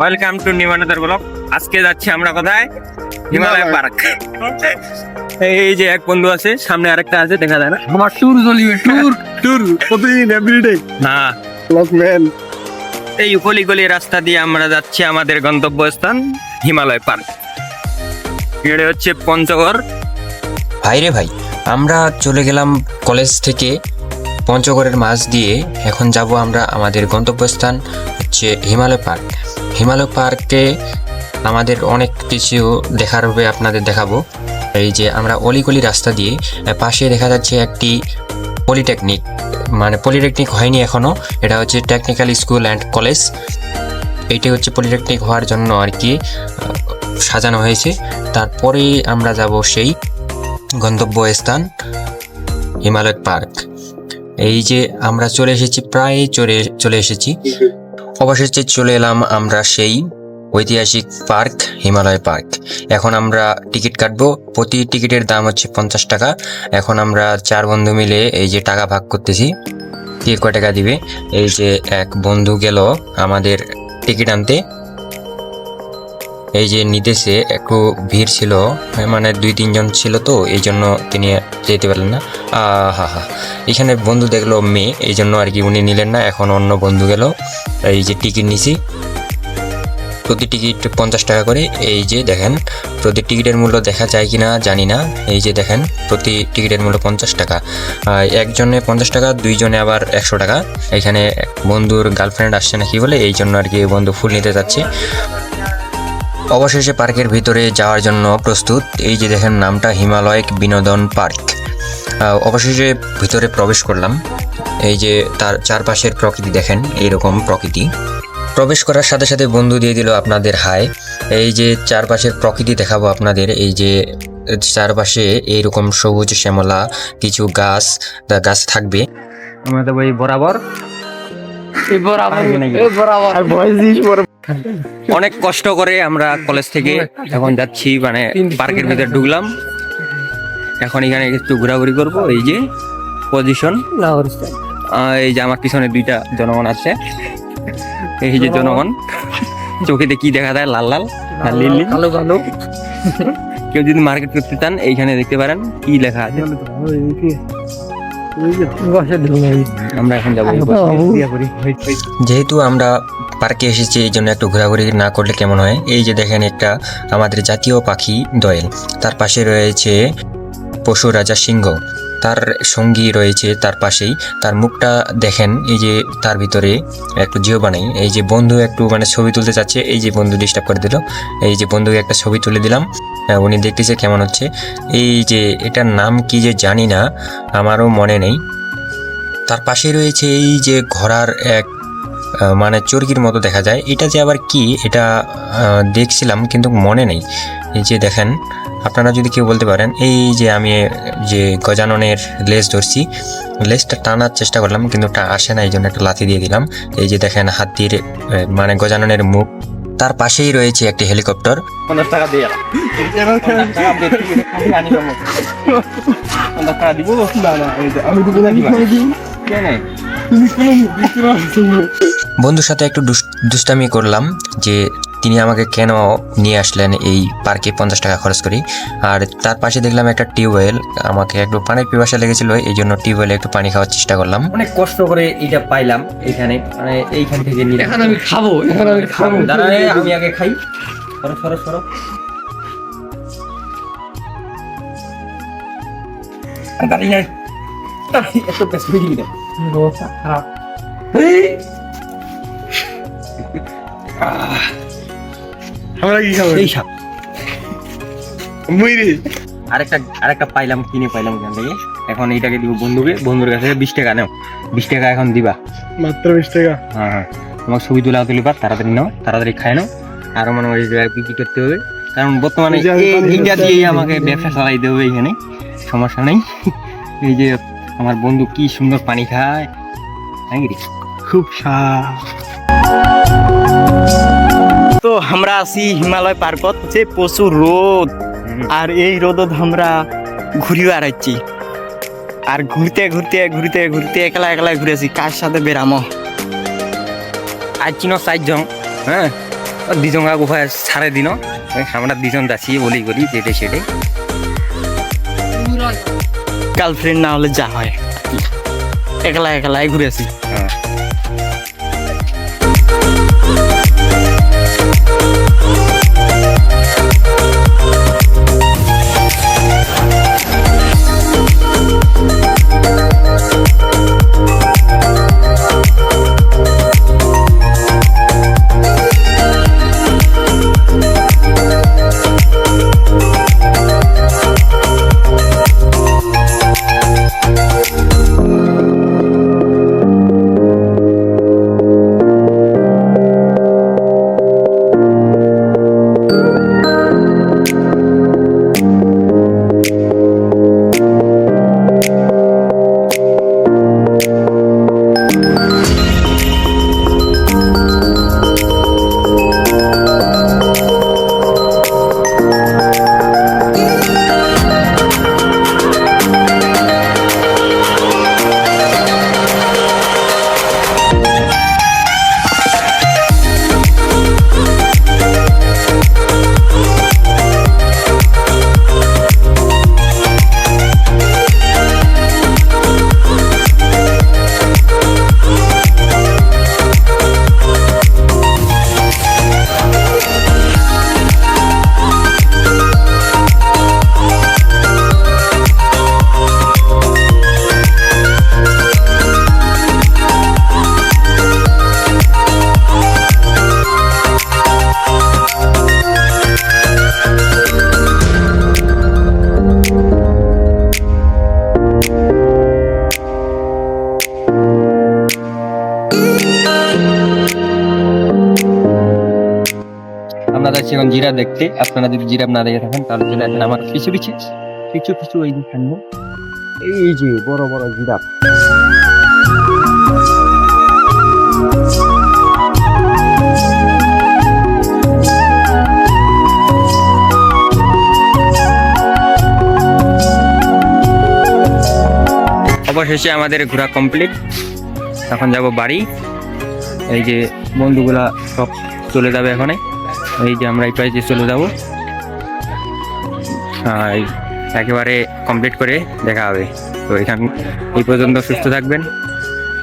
Welcome to নিমানাদার blog আজকে যাচ্ছি আমরা কোথায়? হিমালয় পার্ক। এই যে এক বন্ধু আছে সামনে আরেকটা আছে দেখা যায় না? আমার ট্যুর চলিবে ট্যুর ট্যুর প্রতিদিন এভরিডে হ্যাঁ ব্লগ ম্যান এই গলি গলি রাস্তা দিয়ে আমরা যাচ্ছি আমাদের গন্তব্যস্থান হিমালয় পার্ক। এটা হচ্ছে পঞ্চগড়। ভাই রে ভাই আমরা চলে গেলাম কলেজ থেকে পঞ্চগড়ের মাঝ দিয়ে। এখন যাব আমরা আমাদের গন্তব্যস্থান হচ্ছে হিমালয় পার্ক। হিমালয় পার্কে আমাদের অনেক কিছু দেখার হবে, আপনাদের দেখাবো। এই যে আমরা অলিগলি রাস্তা দিয়ে পাশে দেখা যাচ্ছে একটি পলিটেকনিক। মানে পলিটেকনিক হয়নি এখনও এটা হচ্ছে টেকনিক্যাল স্কুল অ্যান্ড কলেজ। এইটা হচ্ছে পলিটেকনিক হওয়ার জন্য আর কি, সাজানো হয়েছে। তারপরে আমরা যাব সেই গন্তব্যস্থান, হিমালয় পার্ক। এই যে আমরা চলে এসেছি, প্রায় চলে চলে এসেছি। অবশেষে চলে এলাম আমরা সেই ঐতিহাসিক পার্ক, হিমালয় পার্ক। এখন আমরা টিকিট কাটবো। প্রতি টিকিটের দাম হচ্ছে পঞ্চাশ টাকা। এখন আমরা চার বন্ধু মিলে এই যে টাকা ভাগ করতেছি, কে কয় টাকা দিবে? এই যে এক বন্ধু গেল আমাদের টিকিট আনতে। এই যে নিতেছে, একটু ভিড় ছিল মানে দুই তিনজন ছিল তো, এই জন্য তিনি যেতে পারলেন না। হা হা এখানে বন্ধু দেখল মেয়ে, এই জন্য আর কি উনি নিলেন না, এখন অন্য বন্ধু গেল। এই যে টিকিট নিছি। প্রতি টিকিট পঞ্চাশ টাকা করে। এই যে দেখেন, প্রতি টিকিটের মূল্য দেখা যায় কি না জানি না। এই যে দেখেন, প্রতি টিকিটের মূল্য পঞ্চাশ টাকা। একজনে পঞ্চাশ টাকা, দুইজনে আবার একশো টাকা। এখানে বন্ধুর গার্লফ্রেন্ড আসছে না কি বলে, এই জন্য আর কি বন্ধু ফুল নিতে যাচ্ছে। অবশেষে পার্কের ভিতরে যাওয়ার জন্য প্রস্তুত। এই যে দেখেন, নামটা হিমালয় বিনোদন পার্ক। অবশেষে ভিতরে প্রবেশ করলাম। এই যে তার চারপাশের প্রকৃতি দেখেন এইরকম প্রকৃতি। প্রবেশ করার সাথে সাথে বন্ধু দিয়ে দিল আপনাদের হাই। এই যে চারপাশের প্রকৃতি দেখাবো আপনাদের এই যে চারপাশে এইরকম সবুজ শ্যামলা কিছু গাছ গাছ থাকবে। আমরা তো ওই বরাবর। অনেক কষ্ট করে আমরা কলেজ থেকে এখন যাচ্ছি মানে পার্কের ভিতরে ঢুকলাম। এখন এখানে একটু ঘোরাঘুরি করব এই যে পজিশন এই যে আমার পিছনে দুইটা জনগণ আছে। এই যে জনগণ। চোখেতে কি দেখা যায়? লাল লাল আর নীল নীল। কালো কালো। কেউ যদি মার্কেট করতে চান এইখানে দেখতে পারেন কি লেখা আছে। আমরা এখন যাব যেহেতু আমরা পার্কে এসেছি এই জন্য একটু ঘোরাঘুরি না করলে কেমন হয়? এই যে দেখেন একটা আমাদের জাতীয় পাখি দোয়েল। তার পাশে রয়েছে পশু রাজা সিংহ। তার সঙ্গী রয়েছে তার পাশেই। তার মুখটা দেখেন, এই যে তার ভিতরে একটু জিও বানাই। এই যে বন্ধু একটু মানে ছবি তুলতে চাচ্ছে, এই যে বন্ধু ডিস্টার্ব করে দিল। এই যে বন্ধুকে একটা ছবি তুলে দিলাম। উনি দেখতেছে কেমন হচ্ছে। এই যে এটার নাম কি যে জানি না, আমারও মনে নেই। তার পাশে রয়েছে এই যে ঘোড়ার এক মানে চরকির মতো দেখা যায়। এটা যে আবার কি, এটা দেখছিলাম কিন্তু মনে নেই। এই যে দেখেন আপনারা যদি কেউ বলতে পারেন এই যে আমি যে গজাননের লেজ ধরছি লেজটা টানার চেষ্টা করলাম কিন্তু আসে না এই জন্য একটা লাথি দিয়ে দিলাম। এই যে দেখেন হাতির মানে গজাননের মুখ তার পাশেই রয়েছে একটি হেলিকপ্টার। পঞ্চাশ টাকা দিয়ে। বন্ধুর সাথে একটু দুষ্টামি করলাম যে তিনি আমাকে কেন নিয়ে আসলেন এই পার্কে পঞ্চাশ টাকা খরচ করি? আর তার পাশে দেখলাম একটা টিউবওয়েল আমাকে একটু পানির পিপাসা লেগেছিল এই জন্য টিউবওয়েলে একটু পানি খাওয়ার চেষ্টা করলাম। অনেক কষ্ট করে এটা পাইলাম এখানে মানে এইখান থেকে নিলাম। এখন আমি খাব এখন আমি খাব। দাঁড়ালে আমি আগে খাই। সরো সরো সরো। আর দাঁড়িয়ে এত হয়ে গেলি খারাপ। আমরা কি খাব? এই সাপ। আরেকটা আরেকটা পাইলাম কিনে পাইলাম এখান থেকে। এখন এইটাকে দিব বন্ধুকে। বন্ধুর কাছে বিশ টাকা নেও। বিশ টাকা এখন দিবা। মাত্র বিশ টাকা? হ্যাঁ হ্যাঁ। তোমার ছবি তোলা তুলিবা তাড়াতাড়ি নাও তাড়াতাড়ি খাই নাও। আরও মনে হয় আর বিক্রি করতে হবে? কারণ বর্তমানে এই যে আমি এই পানি দিনটা খাচ্ছি, দিয়ে আমাকে ব্যবসা চালাইতে হবে এখানে। সমস্যা নেই। এই যে আমার বন্ধু কি সুন্দর পানি খায়। খুব সা তো আমরা আছি হিমালয় পার্কত যে প্রচুর রোদ। আর এই রোদত আমরা ঘুরি বেড়াচ্ছি আর ঘুরতে ঘুরতে ঘুরতে ঘুরতে একলা একলা ঘুরেছি কার সাথে বেরামো আর চিনো চারজন হ্যাঁ দিজঙ্গা গুফা সাড়ে দিন আমরা দুজন যাচ্ছি বলি করি যেটে সেটে গার্লফ্রেন্ড না হলে যা হয়। একলা একলাই ঘুরে আসি হ্যাঁ। আমরা যাচ্ছি এখন জিরা দেখতে, আপনারা যদি জিরাফ না দেখে থাকেন, তাহলে চলে আসেন আমার পিছু পিছু কিছু পিছু ওই সামনে এই যে বড় বড় জিরাফ অবশেষে আমাদের ঘোরা কমপ্লিট এখন যাব বাড়ি। এই যে বন্ধুগুলা সব চলে যাবে এখানে। এই যে আমরা এই পাশে চলে যাব। একেবারে কমপ্লিট করে দেখা হবে। তো এখান এই পর্যন্ত সুস্থ থাকবেন।